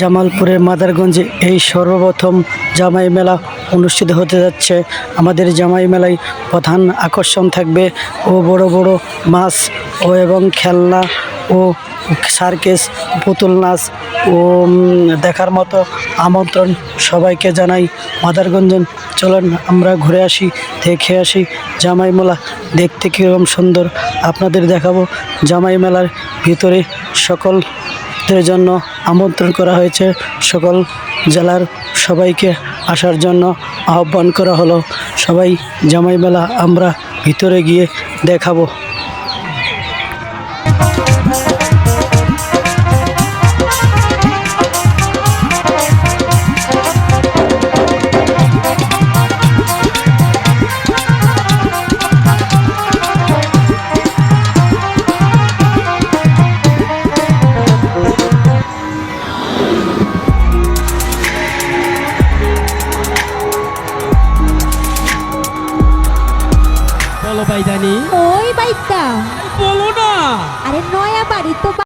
জামালপুরের মাদারগঞ্জে এই সর্বপ্রথম জামাই মেলা অনুষ্ঠিত হতে যাচ্ছে। আমাদের জামাই মেলায় প্রধান আকর্ষণ থাকবে ও বড় বড় মাছ ও এবং খেলনা ও সার্কেস, পুতুল নাচ ও দেখার মতো আমন্ত্রণ সবাইকে জানাই। মাদারগঞ্জ চলুন আমরা ঘুরে আসি, দেখে আসি জামাই মেলা। দেখতে কীরকম সুন্দর। আপনাদের দেখাবো জামাই মেলার ভিতরে সকল দের জন্য আমন্ত্রণ করা হয়েছে সকল জেলার সবাইকে আসার জন্য আহ্বান করা হলো। সবাই জামাই মেলা আমরা ভিতরে গিয়ে দেখাবো। বলো বাইদানি ওই বাইদা বলো না। আরে নয়া বাড়ি তো